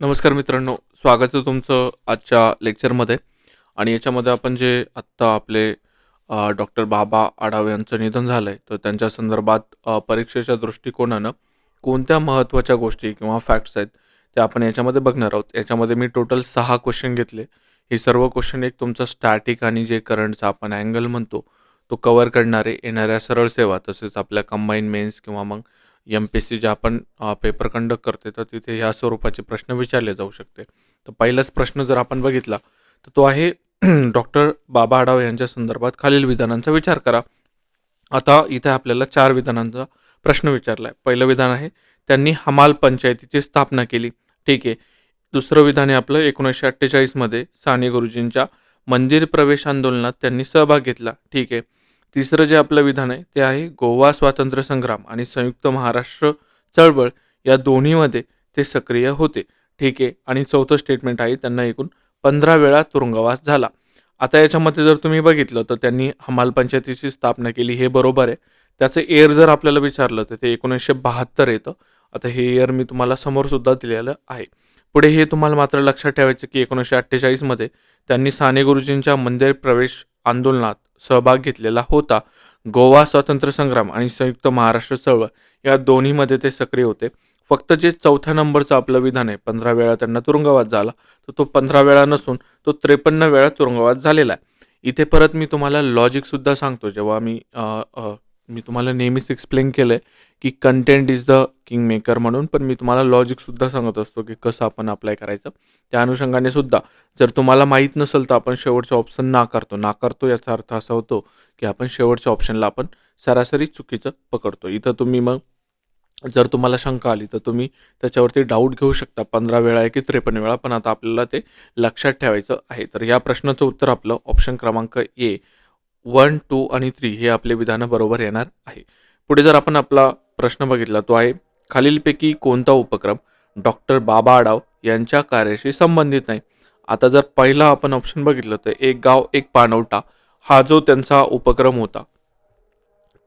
नमस्कार मित्रांनो स्वागत आहे तुमचं आजच्या लेक्चरमध्ये. आणि याच्यामध्ये आपण जे आत्ता आपले डॉक्टर बाबा आढाव यांचं निधन झालं आहे तर त्यांच्या संदर्भात परीक्षेच्या दृष्टिकोनानं कोणत्या महत्त्वाच्या गोष्टी किंवा फॅक्ट्स आहेत त्या आपण याच्यामध्ये बघणार आहोत. याच्यामध्ये मी टोटल सहा क्वेश्चन घेतले. हे सर्व क्वेश्चन एक तुमचं स्टॅटिक आणि जे करंटचा आपण अँगल म्हणतो तो कवर करणारे येणाऱ्या सरळ सेवा तसेच आपल्या कंबाईन मेन्स किंवा मग एम पी एस सी जे आपण पेपर कंडक्ट करते तर तिथे ह्या स्वरूपाचे प्रश्न विचारले जाऊ शकते. तर पहिलाच प्रश्न जर आपण बघितला तर तो आहे डॉक्टर बाबा आढाव यांच्या संदर्भात खालील विधानांचा विचार करा. आता इथे आपल्याला चार विधानांचा प्रश्न विचारला आहे पहिलं विधान आहे त्यांनी हमाल पंचायतीची स्थापना केली. ठीक आहे. दुसरं विधान आहे आपलं एकोणीसशे अठ्ठेचाळीसमध्ये साने गुरुजींच्या मंदिर प्रवेश आंदोलनात त्यांनी सहभाग घेतला. ठीक आहे. तिसरं जे आपलं विधान आहे ते आहे गोवा स्वातंत्र्य संग्राम आणि संयुक्त महाराष्ट्र चळवळ. या दोन्हीमध्ये ते सक्रिय होते. ठीक आहे. आणि चौथं स्टेटमेंट आहे त्यांना एकूण पंधरा वेळा तुरुंगवास झाला. आता याच्यामध्ये जर तुम्ही बघितलं तर त्यांनी हमाल पंचायतीची स्थापना केली हे बरोबर आहे. त्याचं एअर जर आपल्याला विचारलं तर ते एकोणीसशे बहात्तर येतं. आता हे इयर मी तुम्हाला समोरसुद्धा दिलेलं आहे. पुढे हे तुम्हाला मात्र लक्षात ठेवायचं की एकोणीसशे अठ्ठेचाळीसमध्ये त्यांनी साने गुरुजींच्या मंदिर प्रवेश आंदोलनात सहभाग घेतलेला होता. गोवा स्वातंत्र्य संग्राम आणि संयुक्त महाराष्ट्र चळवळ या दोन्हीमध्ये ते सक्रिय होते. फक्त जे चौथ्या नंबरचं आपलं विधान आहे पंधरा वेळा त्यांना तुरुंगवास झाला तर तो पंधरा वेळा नसून तो त्रेपन्न वेळा तुरुंगवास झालेला आहे. इथे परत मी तुम्हाला लॉजिकसुद्धा सांगतो जेव्हा मी मी तुम्हाला नेहमीच एक्सप्लेन केलं आहे की content is the king maker म्हणून पण मी तुम्हाला लॉजिकसुद्धा सांगत असतो की कसं आपण अप्लाय करायचं. त्या अनुषंगाने सुद्धा जर तुम्हाला माहीत नसेल तर आपण शेवटचा ऑप्शन नाकारतो. नाकारतो याचा अर्थ असा होतो की आपण शेवटच्या ऑप्शनला आपण सरासरी चुकीचं पकडतो. इथं तुम्ही मग जर तुम्हाला शंका आली तर तुम्ही त्याच्यावरती डाऊट घेऊ शकता. पंधरा वेळा आहे की त्रेपन्न वेळा पण आता आपल्याला ते लक्षात ठेवायचं आहे. तर या प्रश्नाचं उत्तर आपलं ऑप्शन क्रमांक ए वन टू आणि थ्री हे आपले विधानं बरोबर येणार आहे. पुढे जर आपण आपला प्रश्न बघितला तो आहे खालीलपैकी कोणता उपक्रम डॉक्टर बाबा आडाव यांच्या कार्याशी संबंधित नाही? आता जर पहिला आपण ऑप्शन बघितलं तर एक गाव एक पाणवटा हा जो त्यांचा उपक्रम होता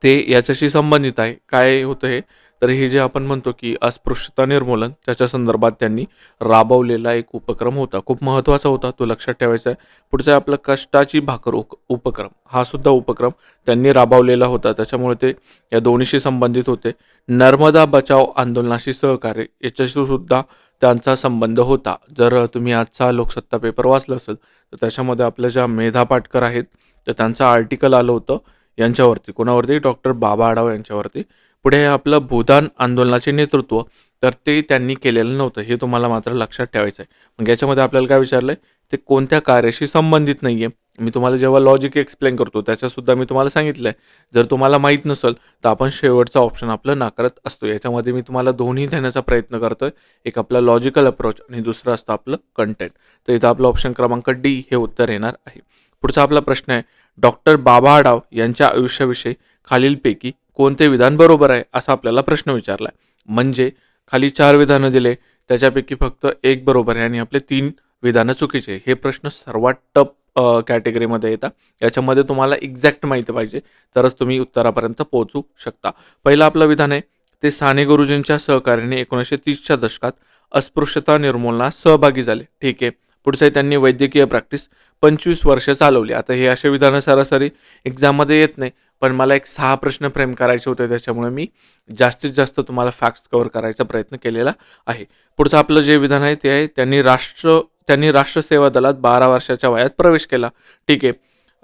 ते याच्याशी संबंधित आहे. काय होतं हे? तर हे जे आपण म्हणतो की अस्पृश्यता निर्मूलन त्याच्या संदर्भात त्यांनी राबवलेला एक उपक्रम होता. खूप महत्त्वाचा होता तो लक्षात ठेवायचा आहे. पुढचं आहे आपलं कष्टाची भाकर उपक्रम. हा सुद्धा उपक्रम त्यांनी राबवलेला होता. त्याच्यामुळे ते या दोन्हीशी संबंधित होते. नर्मदा बचाव आंदोलनाशी सहकार्य याच्याशी सुद्धा त्यांचा संबंध होता. जर तुम्ही आजचा लोकसत्ता पेपर वाचला असेल तर त्याच्यामध्ये आपल्या ज्या मेधा पाटकर आहेत तर त्यांचं आर्टिकल आलं होतं यांच्यावरती कोणावरती? डॉक्टर बाबा आढाव यांच्यावरती. पुढे आपलं भूदान आंदोलनाचे नेतृत्व तर ते त्यांनी केलेलं नव्हतं. हे तुम्हाला मात्र लक्षात ठेवायचं आहे मग याच्यामध्ये आपल्याला काय विचारलं आहे ते कोणत्या कार्याशी संबंधित नाही आहे मी तुम्हाला जेव्हा लॉजिक एक्सप्लेन करतो त्याच्यासुद्धा मी तुम्हाला सांगितलं आहे जर तुम्हाला माहीत नसेल तर आपण शेवटचा ऑप्शन आपलं नाकारत असतो. याच्यामध्ये मी तुम्हाला दोन्ही देण्याचा प्रयत्न करतो आहे एक आपला लॉजिकल अप्रोच आणि दुसरं असतं आपलं कंटेंट तर इथं आपलं ऑप्शन क्रमांक डी हे उत्तर येणार आहे. पुढचा आपला प्रश्न आहे डॉक्टर बाबा आडाव यांच्या आयुष्याविषयी खालीलपैकी कोणते विधान बरोबर आहे असा आपल्याला प्रश्न विचारला आहे म्हणजे खाली चार विधानं दिले त्याच्यापैकी फक्त एक बरोबर आहे आणि आपले तीन विधानं चुकीचे हे प्रश्न सर्वात टप कॅटेगरीमध्ये येतात. याच्यामध्ये तुम्हाला एक्झॅक्ट माहिती पाहिजे तरच तुम्ही उत्तरापर्यंत पोहोचू शकता. पहिलं आपलं विधान आहे ते साने गुरुजींच्या सहकार्याने एकोणीसशे तीसच्या दशकात अस्पृश्यता निर्मूलनात सहभागी झाले. ठीक आहे. पुढचं त्यांनी वैद्यकीय प्रॅक्टिस पंचवीस वर्ष चालवली. आता हे असे विधानं सरासरी एक्झाममध्ये येत नाही. पण मला एक सहा प्रश्न फ्रेम करायचे होते त्याच्यामुळे मी जास्तीत जास्त तुम्हाला फॅक्ट्स कव्हर करायचा प्रयत्न केलेला आहे. पुढचं आपलं जे विधान आहे ते आहे त्यांनी राष्ट्र त्यांनी राष्ट्रसेवा दलात बारा वर्षाच्या वयात प्रवेश केला. ठीक आहे.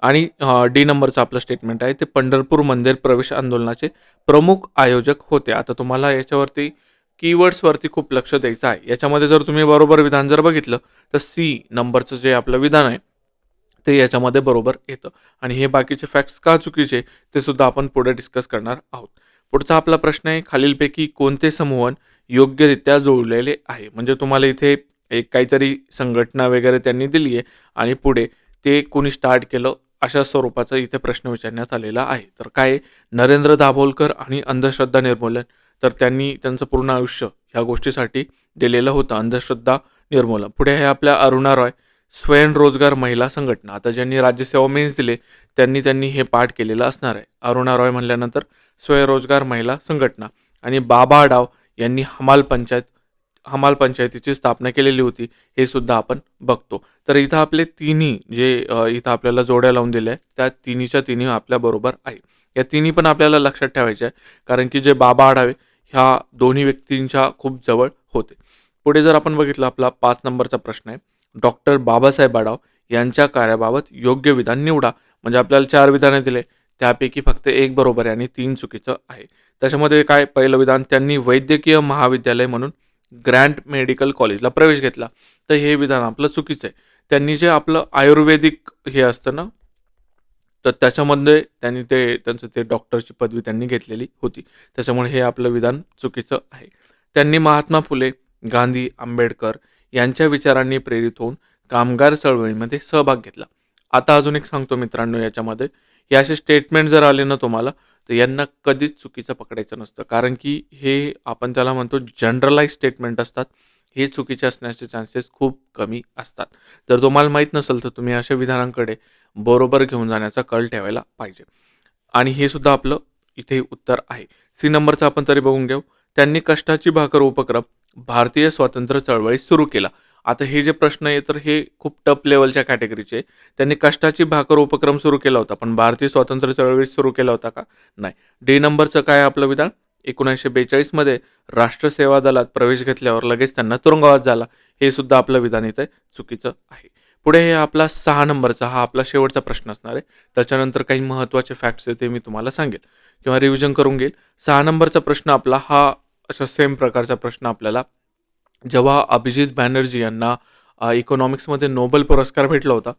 आणि डी नंबरचं आपलं स्टेटमेंट आहे ते पंढरपूर मंदिर प्रवेश आंदोलनाचे प्रमुख आयोजक होते. आता तुम्हाला याच्यावरती कीवर्ड्सवरती खूप लक्ष द्यायचं आहे. याच्यामध्ये जर तुम्ही बरोबर विधान जर बघितलं तर सी नंबरचं जे आपलं विधान आहे ते याच्यामध्ये बरोबर येतं. आणि हे बाकीचे फॅक्ट्स का चुकीचे ते सुद्धा आपण पुढे डिस्कस करणार आहोत. पुढचा आपला प्रश्न आहे खालीलपैकी कोणते समूहन योग्यरित्या जोडलेले आहे? म्हणजे तुम्हाला इथे एक काहीतरी संघटना वगैरे त्यांनी दिली आहे आणि पुढे ते कोणी स्टार्ट केलं अशा स्वरूपाचा इथे प्रश्न विचारण्यात आलेला आहे. तर काय आहे? नरेंद्र दाभोलकर आणि अंधश्रद्धा निर्मूलन. तर त्यांनी त्यांचं पूर्ण आयुष्य ह्या गोष्टीसाठी दिलेलं होतं अंधश्रद्धा निर्मूलन. पुढे हे आपल्या अरुणा रॉय. स्वयंरोजगार महिला संघटना. आता ज्यांनी राज्यसेवा मेन्स दिले त्यांनी त्यांनी हे पाठ केलेलं असणार आहे. अरुणा रॉय म्हणल्यानंतर स्वयंरोजगार महिला संघटना. आणि बाबा डाव यांनी हमाल पंचायत हमाल पंचायतीची स्थापना केलेली होती हे सुद्धा आपण बघतो. तर इथं आपले तिन्ही जे इथं आपल्याला जोड्या लावून दिल्या त्या तिन्हीच्या तिन्ही आपल्याबरोबर आहे. या तिन्ही पण आपल्याला लक्षात ठेवायच्या आहे कारण की जे बाबा आढावे ह्या दोन्ही व्यक्तींच्या खूप जवळ होते. पुढे जर आपण बघितलं आपला पाच नंबरचा प्रश्न आहे. डॉक्टर बाबासाहेब आडाव यांच्या कार्याबाबत योग्य विधान निवडा. म्हणजे आपल्याला चार विधानं दिले. त्यापैकी फक्त एक बरोबर आहे आणि तीन चुकीचं आहे. त्याच्यामध्ये काय? पहिलं विधान त्यांनी वैद्यकीय महाविद्यालय म्हणून ग्रँड मेडिकल कॉलेजला प्रवेश घेतला. तर हे विधान आपलं चुकीचं आहे. त्यांनी जे आपलं आयुर्वेदिक हे असतं ना तर त्याच्यामध्ये त्यांनी ते त्यांचं ते डॉक्टरची पदवी त्यांनी घेतलेली होती. त्याच्यामुळे हे आपलं विधान चुकीचं आहे. त्यांनी महात्मा फुले गांधी आंबेडकर यांच्या विचारांनी प्रेरित होऊन कामगार चळवळीमध्ये सहभाग घेतला. आता अजून एक सांगतो मित्रांनो याच्यामध्ये. हे असे स्टेटमेंट जर आले ना तुम्हाला तर यांना कधीच चुकीचं पकडायचं नसतं. कारण की हे आपण त्याला म्हणतो जनरलाइज स्टेटमेंट असतात. हे चुकीचे असण्याचे चान्सेस खूप कमी असतात. जर तुम्हाला माहीत नसेल तर तुम्ही अशा विधानांकडे बरोबर घेऊन जाण्याचा कल ठेवायला पाहिजे. आणि हे सुद्धा आपलं इथे उत्तर आहे. सी नंबरचं आपण तरी बघून घेऊ. त्यांनी कष्टाची भाकर उपक्रम भारतीय स्वातंत्र्य चळवळीत सुरू केला. आता हे जे प्रश्न आहे तर हे खूप टप लेवलच्या कॅटेगरीचे आहे. त्यांनी कष्टाची भाकर उपक्रम सुरू केला होता पण भारतीय स्वातंत्र्य चळवळीत सुरू केला होता का? नाही. डी नंबरचं काय आपलं विधान? एकोणीसशे बेचाळीसमध्ये राष्ट्रसेवा दलात प्रवेश घेतल्यावर लगेच त्यांना तुरुंगवास झाला. हे सुद्धा आपलं विधान इथं चुकीचं आहे. पुढे हे आपला सहा नंबरचा हा आपला शेवटचा प्रश्न असणार आहे. त्याच्यानंतर काही महत्त्वाचे फॅक्ट्स आहे ते मी तुम्हाला सांगेल. किंवा रिव्हिजन करून घेईल. सहा नंबरचा प्रश्न आपला हा अशा सेम प्रकारचा प्रश्न आपल्याला. जेव्हा अभिजित बॅनर्जी यांना इकॉनॉमिक्समध्ये नोबेल पुरस्कार भेटला होता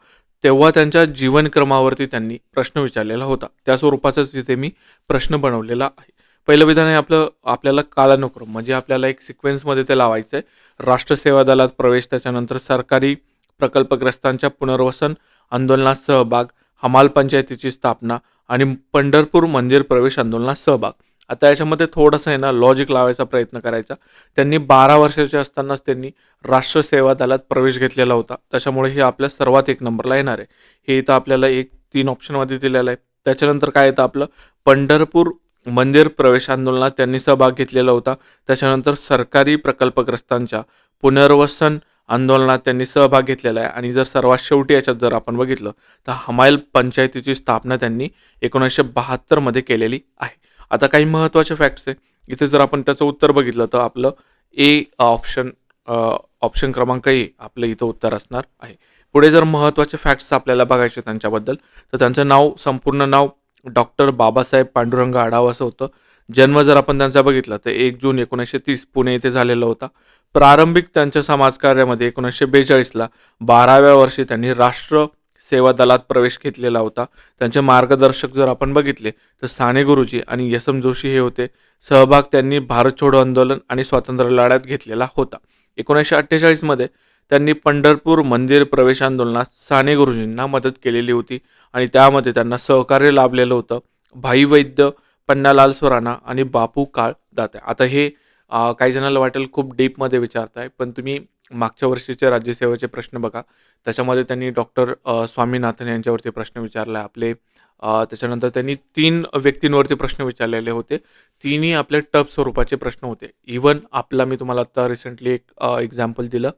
तेव्हा त्यांच्या जीवनक्रमावरती त्यांनी प्रश्न विचारलेला होता. त्या स्वरूपाचाच तिथे मी प्रश्न बनवलेला आहे. पहिलं विधान आहे आपलं आपल्याला कालानुक्रम म्हणजे आपल्याला एक सिक्वेन्समध्ये ते लावायचं आहे राष्ट्रसेवा दलात प्रवेश त्याच्यानंतर सरकारी प्रकल्पग्रस्तांच्या पुनर्वसन आंदोलनात सहभाग हमाल पंचायतीची स्थापना आणि पंढरपूर मंदिर प्रवेश आंदोलनात सहभाग. आता याच्यामध्ये थोडंसं आहे ना लॉजिक लावायचा प्रयत्न करायचा. त्यांनी बारा वर्षाचे असतानाच त्यांनी राष्ट्रसेवा दलात प्रवेश घेतलेला होता. त्याच्यामुळे हे आपल्या सर्वात एक नंबरला येणार आहे. हे इथं आपल्याला एक तीन ऑप्शनमध्ये दिलेलं आहे. त्याच्यानंतर काय येतं आपलं? पंढरपूर मंदिर प्रवेश आंदोलनात त्यांनी सहभाग घेतलेला होता. त्याच्यानंतर सरकारी प्रकल्पग्रस्तांच्या पुनर्वसन आंदोलनात त्यांनी सहभाग घेतलेला आहे. आणि जर सर्वात शेवटी याच्यात जर आपण बघितलं तर हमायल पंचायतीची स्थापना त्यांनी एकोणीसशे बहात्तरमध्ये केलेली आहे. आता काही महत्त्वाचे फॅक्ट्स आहे. इथे जर आपण त्याचं उत्तर बघितलं तर आपलं ए ऑप्शन ऑप्शन क्रमांक ए आपलं इथं उत्तर असणार आहे. पुढे जर महत्त्वाचे फॅक्ट्स आपल्याला बघायचे त्यांच्याबद्दल तर त्यांचं नाव संपूर्ण नाव डॉक्टर बाबासाहेब पांडुरंग आढाव असं होतं. जन्म जर आपण त्यांचा बघितला तर एक जून एकोणीसशे तीस पुणे येथे झालेला होता. प्रारंभिक त्यांच्या समाजकार्यामध्ये एकोणीसशे बेचाळीसला बाराव्या वर्षी त्यांनी राष्ट्र सेवा दलात प्रवेश घेतलेला होता. त्यांचे मार्गदर्शक जर आपण बघितले तर साने गुरुजी आणि यसम जोशी हे होते. सहभाग त्यांनी भारत छोडो आंदोलन आणि स्वातंत्र्य लढ्यात घेतलेला होता. एकोणीसशे अठ्ठेचाळीसमध्ये त्यांनी पंढरपूर मंदिर प्रवेश आंदोलनात साने गुरुजींना मदत केलेली होती आणि त्यामध्ये त्यांना सहकार्य लाभलेलं होतं. भाई वैद्य पन्नालाल स्वराणा आणि बापू काळ दाते आता हे काही जणांना वाटेल खूप डीपमध्ये विचारताय पण तुम्ही मागच्या वर्षीचे राज्यसेवेचे प्रश्न बघा. त्याच्यामध्ये त्यांनी डॉक्टर स्वामीनाथन यांच्यावरती प्रश्न विचारला. आपले त्याच्यानंतर त्यांनी तीन व्यक्तींवरती प्रश्न विचारलेले होते. तिन्ही आपले टफ स्वरूपाचे प्रश्न होते. इवन आपला मी तुम्हाला आता रिसेंटली एक एक्झाम्पल दिलं.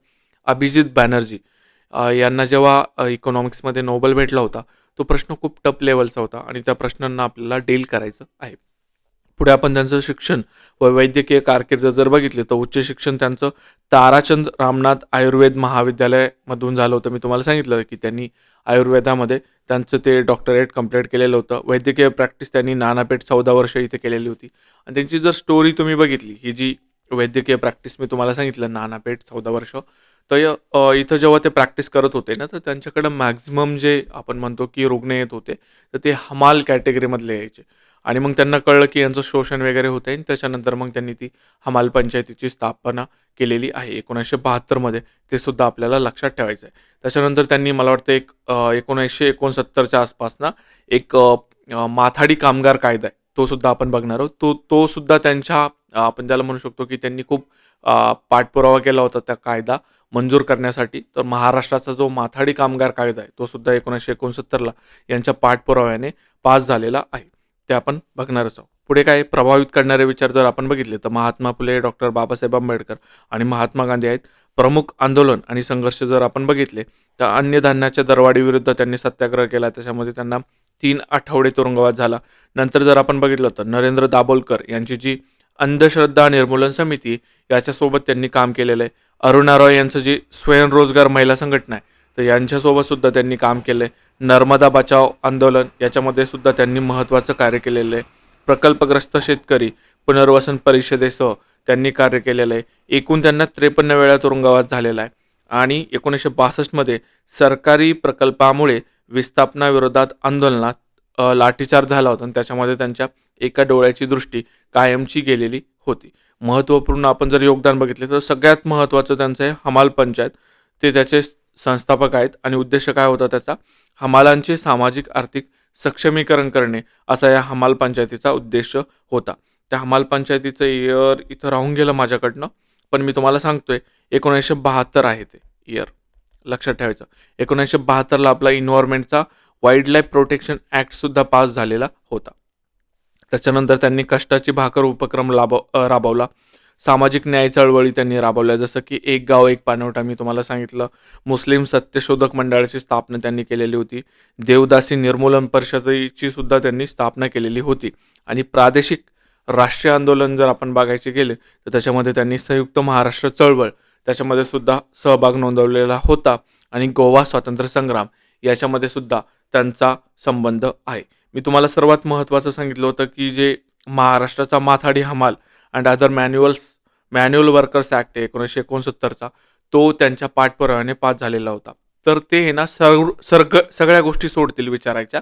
अभिजित बॅनर्जी यांना जेव्हा इकॉनॉमिक्समध्ये नोबेल भेटला होता तो प्रश्न खूप टफ लेवलचा होता आणि त्या प्रश्नांना आपल्याला डील करायचं आहे. पुढे आपण त्यांचं शिक्षण व वैद्यकीय कारकीर्द जर बघितले तर उच्च शिक्षण त्यांचं ताराचंद रामनाथ आयुर्वेद महाविद्यालयामधून झालं होतं. मी तुम्हाला सांगितलं की त्यांनी आयुर्वेदामध्ये त्यांचं ते डॉक्टरेट कंप्लीट केलेलं होतं. वैद्यकीय प्रॅक्टिस त्यांनी नानापेठ चौदा वर्ष इथे केलेली होती. आणि त्यांची जर स्टोरी तुम्ही बघितली ही जी वैद्यकीय प्रॅक्टिस मी तुम्हाला सांगितलं नानापेठ चौदा वर्ष तर इथं जेव्हा ते प्रॅक्टिस करत होते ना तर त्यांच्याकडं मॅक्झिमम जे आपण म्हणतो की रुग्ण येत होते तर ते हमाल कॅटेगरीमधले यायचे. आणि मग त्यांना कळलं की यांचं शोषण वगैरे होतं आणि त्याच्यानंतर मग त्यांनी ती हमाल पंचायतीची स्थापना केलेली आहे. एकोणीसशे बहात्तरमध्ये ते सुद्धा आपल्याला लक्षात ठेवायचं आहे. त्याच्यानंतर त्यांनी मला वाटतं एक एकोणीसशे एकोणसत्तरच्या आसपास ना एक माथाडी कामगार कायदा आहे. तो सुद्धा आपण बघणार आहोत. तो तो सुद्धा त्यांच्या आपण त्याला म्हणू शकतो की त्यांनी खूप पाठपुरावा केला होता त्या कायदा मंजूर करण्यासाठी. तर महाराष्ट्राचा जो माथाडी कामगार कायदा आहे तो सुद्धा एकोणीसशे एकोणसत्तरला यांच्या पाठपुराव्याने पास झालेला आहे. ते आपण बघणारच आहोत. पुढे काय प्रभावित करणारे विचार जर आपण बघितले तर महात्मा फुले डॉक्टर बाबासाहेब आंबेडकर आणि महात्मा गांधी आहेत प्रमुख आंदोलन आणि संघर्ष जर आपण बघितले तर अन्नधान्याच्या दरवाढीविरुद्ध त्यांनी सत्याग्रह केला. त्याच्यामध्ये त्यांना तीन आठवडे तुरुंगवास झाला. नंतर जर आपण बघितलं तर नरेंद्र दाभोलकर यांची जी अंधश्रद्धा निर्मूलन समिती याच्यासोबत त्यांनी काम केलेलं आहे. अरुणा रॉय यांचं जी स्वयंरोजगार महिला संघटना आहे तर यांच्यासोबत सुद्धा त्यांनी काम केलं आहे नर्मदा बचाव आंदोलन याच्यामध्ये सुद्धा त्यांनी महत्त्वाचं कार्य केलेलं आहे. प्रकल्पग्रस्त शेतकरी पुनर्वसन परिषदेसह त्यांनी कार्य केलेलं आहे. एकूण त्यांना त्रेपन्न वेळा तुरुंगवास झालेला आहे. आणि एकोणीसशे बासष्टमध्ये सरकारी प्रकल्पामुळे विस्थापनाविरोधात आंदोलनात लाठीचार लाठीचार्ज झाला होता. आणि त्याच्यामध्ये त्यांच्या एका डोळ्याची दृष्टी कायमची गेलेली होती. महत्त्वपूर्ण आपण जर योगदान बघितले तर सगळ्यात महत्त्वाचं त्यांचं आहे हमाल पंचायत. ते त्याचे संस्थापक आहेत आणि उद्देश काय होता त्याचा? हमालांचे सामाजिक आर्थिक सक्षमीकरण करणे असा या हमाल पंचायतीचा उद्देश होता. त्या हमाल पंचायतीचं इयर इथं राहून गेलं माझ्याकडनं. पण मी तुम्हाला सांगतोय एकोणीसशे बहात्तर आहे ते इयर लक्षात ठेवायचं. एकोणीसशे बहात्तरला आपला इन्व्हायरमेंटचा वाईल्ड लाईफ प्रोटेक्शन ॲक्टसुद्धा पास झालेला होता. त्याच्यानंतर त्यांनी कष्टाची भाकर उपक्रम लाभ राबवला. सामाजिक न्याय चळवळी त्यांनी राबवल्या. जसं की एक गाव एक पाणवठा मी तुम्हाला सांगितलं. मुस्लिम सत्यशोधक मंडळाची स्थापना त्यांनी केलेली होती. देवदासी निर्मूलन परिषदेची सुद्धा त्यांनी स्थापना केलेली होती. आणि प्रादेशिक राष्ट्रीय आंदोलन जर आपण बघायचे गेले तर त्याच्यामध्ये त्यांनी संयुक्त महाराष्ट्र चळवळ त्याच्यामध्ये सुद्धा सहभाग नोंदवलेला होता. आणि गोवा स्वातंत्र्य संग्राम याच्यामध्ये सुद्धा त्यांचा संबंध आहे. मी तुम्हाला सर्वात महत्त्वाचं सांगितलं होतं की जे महाराष्ट्राचा माथाडी हमाल and other manuals manual workers act आहे एकोणीसशे एकोणसत्तरचा तो त्यांच्या पाठपुराव्याने पास झालेला होता. तर ते हे ना सर्व सर्ग सगळ्या गोष्टी सोडतील विचारायच्या.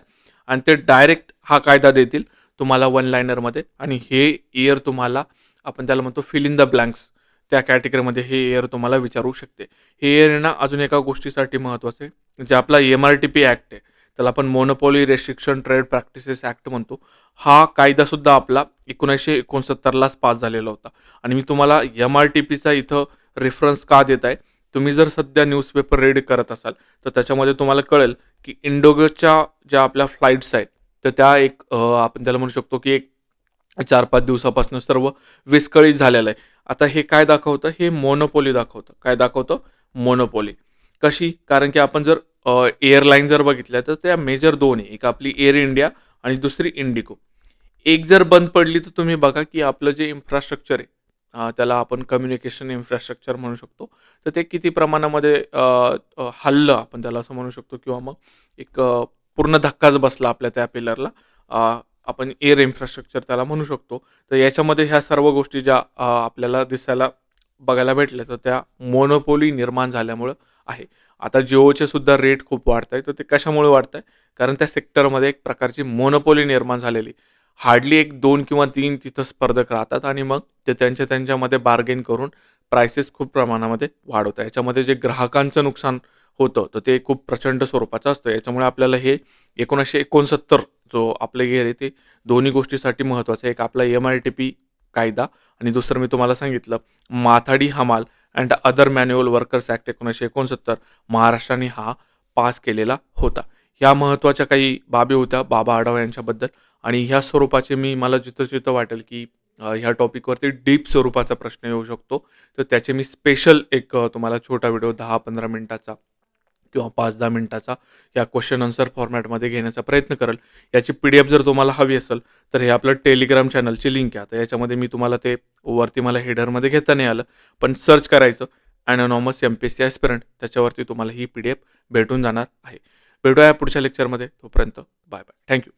आणि ते डायरेक्ट हा कायदा देतील तुम्हाला वन लायनरमध्ये आणि हे इयर तुम्हाला आपण त्याला म्हणतो फिल इन द ब्लँक्स त्या कॅटेगरीमध्ये हे इयर तुम्हाला विचारू शकते. हे इयर ना अजून एका गोष्टीसाठी महत्त्वाचं आहे जे आपला M R T P act आहे. त्याला आपण monopoly restriction trade practices act म्हणतो. हा कायदासुद्धा आपला एकोणीसशे एकोणसत्तरलाच पास झालेला होता. आणि मी तुम्हाला एम आर टी पीचा इथं रेफरन्स का देत आहे? तुम्ही जर सध्या न्यूजपेपर रीड करत असाल तर त्याच्यामध्ये तुम्हाला कळेल की इंडोगोच्या ज्या आपल्या फ्लाईट्स आहेत तर त्या एक आपण त्याला म्हणू शकतो की एक चार पाच दिवसापासून सर्व विस्कळीत झालेलं आहे. आता हे काय दाखवतं? हे मोनोपोली दाखवतं. काय दाखवतं? मोनोपोली कशी? कारण की आपण जर एअरलाईन जर बघितल्या तर त्या मेजर दोन आहे. एक आपली एअर इंडिया आणि दुसरी इंडिगो एक जर बंद पडली तर तुम्ही बघा की आपलं जे इन्फ्रास्ट्रक्चर आहे त्याला आपण कम्युनिकेशन इन्फ्रास्ट्रक्चर म्हणू शकतो. तर ते किती प्रमाणामध्ये हल्लं आपण त्याला असं म्हणू शकतो किंवा मग एक पूर्ण धक्काच बसला आपल्या त्या पिलरला. आपण एअर इन्फ्रास्ट्रक्चर त्याला म्हणू शकतो. तर याच्यामध्ये ह्या सर्व गोष्टी ज्या आपल्याला दिसायला बघायला भेटल्या तर त्या मोनोपोली निर्माण झाल्यामुळं आहे. आता जिओचे सुद्धा रेट खूप वाढत आहे तर ते कशामुळे वाढत आहे कारण त्या सेक्टरमध्ये एक प्रकारची मोनोपोली निर्माण झालेली. हार्डली एक दोन किंवा तीन तिथं स्पर्धक राहतात आणि मग ते त्यांच्या त्यांच्यामध्ये बार्गेन करून प्रायसेस खूप प्रमाणामध्ये वाढवतात. याच्यामध्ये जे ग्राहकांचं नुकसान होतं तर ते खूप प्रचंड स्वरूपाचं असतं. याच्यामुळे आपल्याला हे एकोणीसशे एकोणसत्तर जो आपले गेअर ते दोन्ही गोष्टीसाठी महत्त्वाचं आहे. एक आपला एम आय टी पी कायदा आणि दुसरं मी तुम्हाला सांगितलं माथाडी हमाल. And other manual workers act एकोणीसशे एकोणसत्तर महाराष्ट्राने हा पास केलेला होता. ह्या महत्त्वाच्या काही बाबी होत्या बाबा आढाव यांच्याबद्दल. आणि ह्या स्वरूपाचे मी मला जिथं जिथं वाटेल की ह्या टॉपिकवरती डीप स्वरूपाचा प्रश्न येऊ शकतो. तर त्याचे मी स्पेशल एक तुम्हाला छोटा व्हिडिओ दहा पंधरा मिनटाचा किंवा पाच दहा मिनटाचा या क्वेश्चन आन्सर फॉर्मॅटमध्ये घेण्याचा प्रयत्न करेल. याची पी डी एफ जर तुम्हाला हवी असेल तर हे आपलं टेलिग्राम चॅनलची लिंक आहे. आता याच्यामध्ये मी तुम्हाला ते वरती मला हेडरमध्ये घेता नाही आलं पण सर्च करायचं. Anonymous M P S C aspirant त्याच्यावरती तुम्हाला ही पी डी एफ भेटून जाणार आहे. भेटूया पुढच्या लेक्चरमध्ये तोपर्यंत बाय बाय थँक्यू